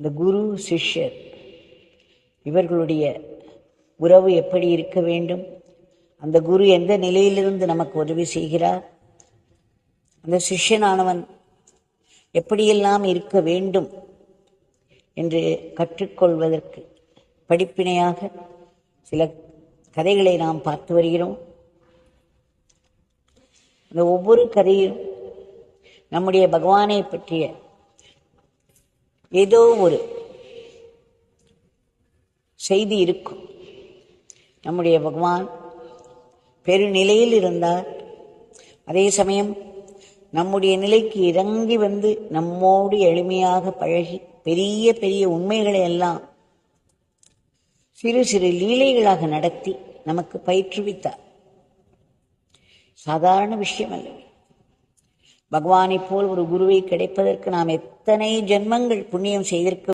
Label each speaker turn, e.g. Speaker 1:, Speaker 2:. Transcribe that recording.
Speaker 1: இந்த குரு சிஷ்யர் இவர்களுடைய உறவு எப்படி இருக்க வேண்டும்? அந்த குரு எந்த நிலையிலிருந்து நமக்கு உதவி செய்கிறார்? அந்த சிஷ்யனானவன் எப்படியெல்லாம் இருக்க வேண்டும் என்று கற்றுக்கொள்வதற்கு படிப்பினையாக சில கதைகளை நாம் பார்த்து வருகிறோம். இந்த ஒவ்வொரு கதையும் நம்முடைய பகவானை பற்றிய ஏதோ ஒரு செய்தி இருக்கும். நம்முடைய பகவான் பெருநிலையில் இருந்தார். அதே சமயம் நம்முடைய நிலைக்கு இறங்கி வந்து நம்மோடு எளிமையாக பழகி பெரிய பெரிய உண்மைகளை எல்லாம் சிறு சிறு லீலைகளாக நடத்தி நமக்கு பயிற்றுவித்தார். சாதாரண விஷயம் அல்ல. பகவானைப் போல் ஒரு குருவை கிடைப்பதற்கு நாம் எத்தனை ஜென்மங்கள் புண்ணியம் செய்திருக்க